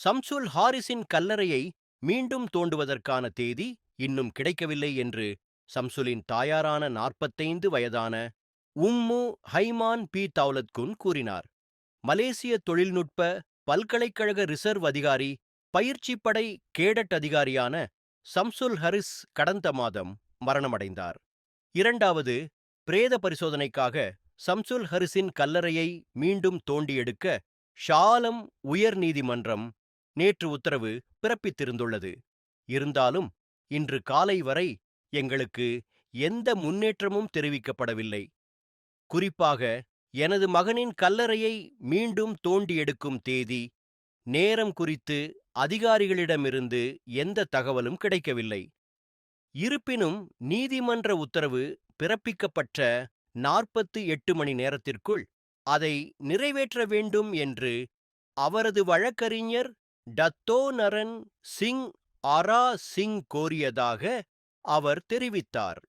சம்சுல் ஹாரிஸின் கல்லறையை மீண்டும் தோண்டுவதற்கான தேதி இன்னும் கிடைக்கவில்லை என்று சம்சுலின் தாயாரான நாற்பத்தைந்து வயதான உம்மு ஹைமான் பி. தௌலத்குன் கூறினார். மலேசிய தொழில்நுட்ப பல்கலைக்கழக ரிசர்வ் அதிகாரி பயிற்சி படை கேடட் அதிகாரியான சம்சுல் ஹரிஸ் கடந்த மாதம் மரணமடைந்தார். இரண்டாவது பிரேத பரிசோதனைக்காக சம்சுல் ஹரிஸின் கல்லறையை மீண்டும் தோண்டி எடுக்க ஷாலம் உயர் நீதிமன்றம் நேற்று உத்தரவு பிறப்பித்திருந்துள்ளது. இருந்தாலும் இன்று காலை வரை எங்களுக்கு எந்த முன்னேற்றமும் தெரிவிக்கப்படவில்லை. குறிப்பாக எனது மகனின் கல்லறையை மீண்டும் தோண்டி எடுக்கும் தேதி நேரம் குறித்து அதிகாரிகளிடமிருந்து எந்த தகவலும் கிடைக்கவில்லை. இருப்பினும் நீதிமன்ற உத்தரவு பிறப்பிக்கப்பட்ட நாற்பத்து எட்டு மணி நேரத்திற்குள் அதை நிறைவேற்ற வேண்டும் என்று அவரது வழக்கறிஞர் டத்தோ நரன் சிங் அரா சிங் கோரியதாக அவர் தெரிவித்தார்.